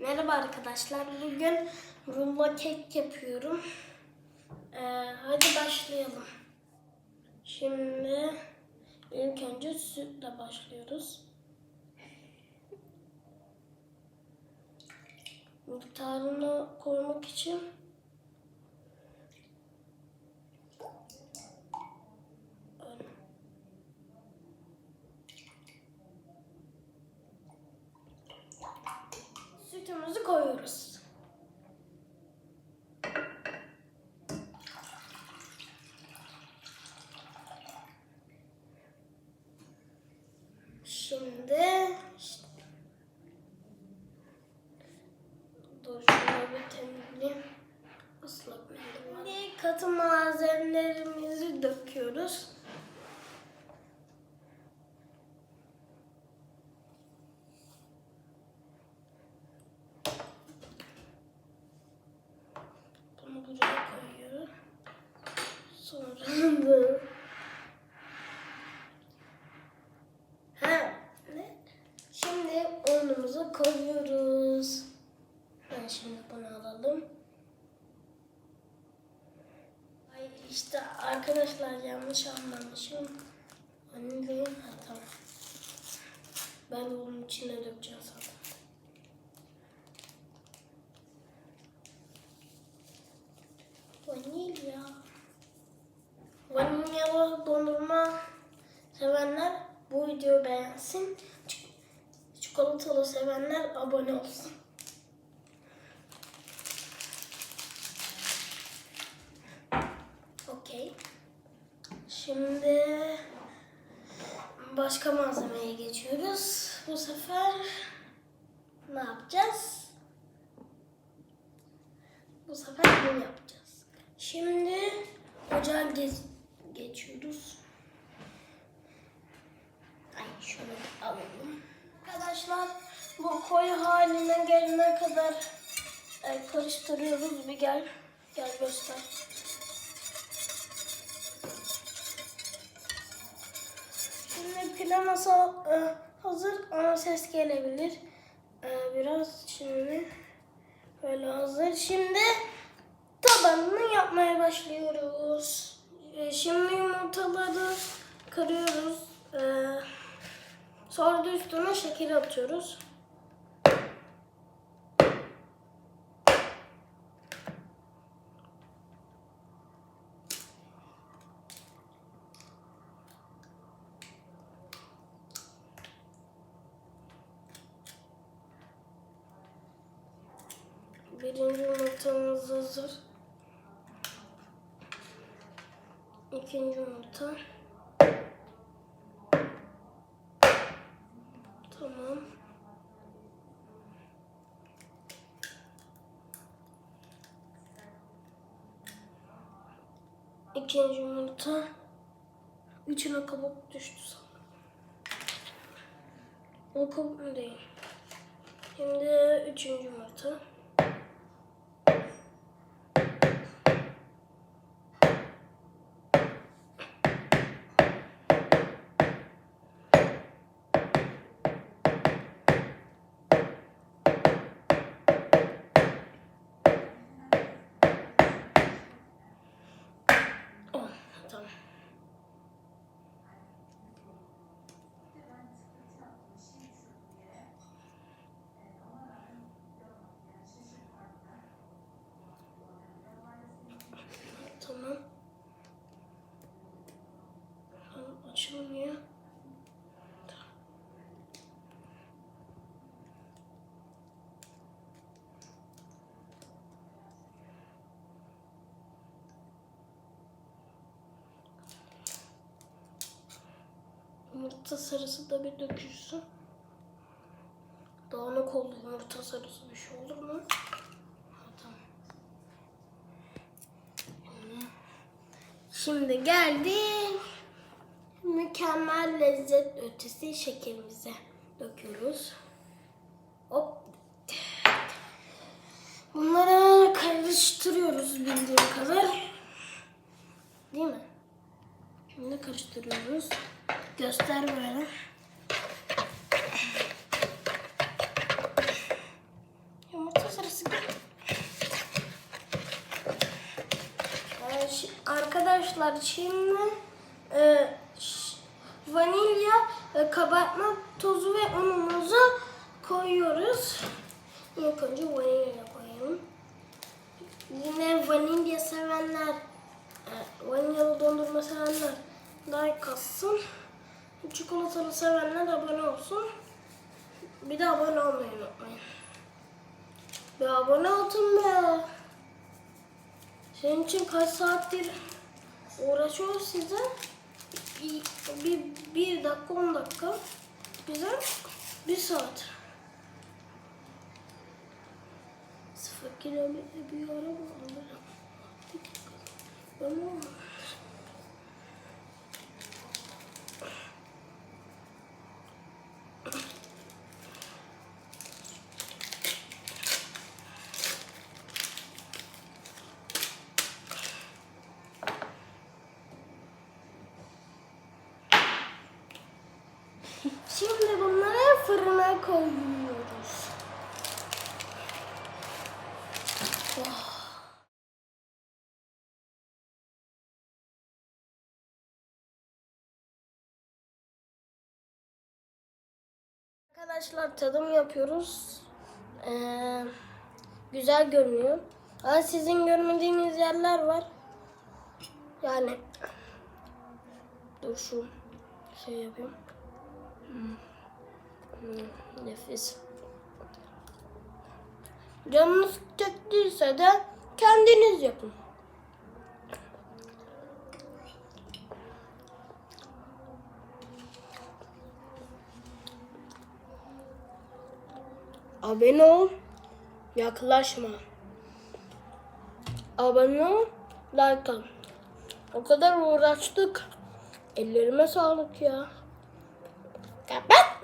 Merhaba arkadaşlar. Bugün rulo kek yapıyorum. Ee, hadi başlayalım. Şimdi ilk önce sütle başlıyoruz. Miktarını koymak için sütümüzü koyuyoruz. Şimdi işte, bir temizleyeyim. Islak mendil katı malzemelerimizi döküyoruz. Bunu buraya koyuyorum. Sonra bu. Ha, ne? Şimdi unumuzu koyuyoruz. Ben şimdi bunu alalım. Ay işte arkadaşlar yanlış anlamışım. Vanilya, ha tamam. Ben bunun içine dökeceğim zaten. Vanilya. Vanilyalı dondurma sevenler bu videoyu beğensin. Çikolatalı sevenler abone olsun. Şimdi başka malzemeye geçiyoruz. Bu sefer ne yapacağız? Bu sefer bunu yapacağız. Şimdi ocağa ge- geçiyoruz. Ay bir alalım. Arkadaşlar bu koyu haline gelene kadar e, karıştırıyoruz. Bir gel. Gel göster. Şimdi kreması e, hazır ama ses gelebilir. E, biraz şimdi böyle hazır. Şimdi tabanını yapmaya başlıyoruz. E, şimdi yumurtaları kırıyoruz. Sonra da üstüne şeker atıyoruz. Birinci yumurtamız hazır. İkinci yumurta. Tamam. İkinci yumurta. İçine kabuk düştü sanırım. O kabuk değil? Şimdi üçüncü yumurta. Oh, tamam. Tamam. Tamam, Açılmıyor. Tamam. Yumurta sarısı da bir dökülsün. Dağınık oldu yumurta sarısı bir şey olur mu? Şimdi geldik. Mükemmel lezzet ötesi şekerimize döküyoruz. Hop. Bunları karıştırıyoruz bildiğim kadar. Değil mi? Karıştırıyoruz. Göster böyle. yumurta sarısı. Ee, şi- arkadaşlar şimdi e, vanilya, e, kabartma tozu ve unumuzu koyuyoruz. İlk önce vanilya koyalım. Yine vanilya sevenler, e, vanilyalı dondurma sevenler like atsın. Çikolatalı sevenler abone olsun. Bir de abone olmayı unutmayın. Bir abone olun be. Senin için kaç saattir uğraşıyoruz size? Bir, bir, bir dakika, on dakika. Bize bir saat. Sıfır kilometre bir araba alırım. Ama Şimdi bunları fırına koyuyoruz. Arkadaşlar tadım yapıyoruz. Ee, güzel görünüyor. Ama sizin görmediğiniz yerler var. Yani dur şu şey yapayım. Hmm, nefis. Canınız çektiyse de kendiniz yapın. Abone ol, yaklaşma. Abone ol, like al. O kadar uğraştık. Ellerime sağlık ya. Kapat.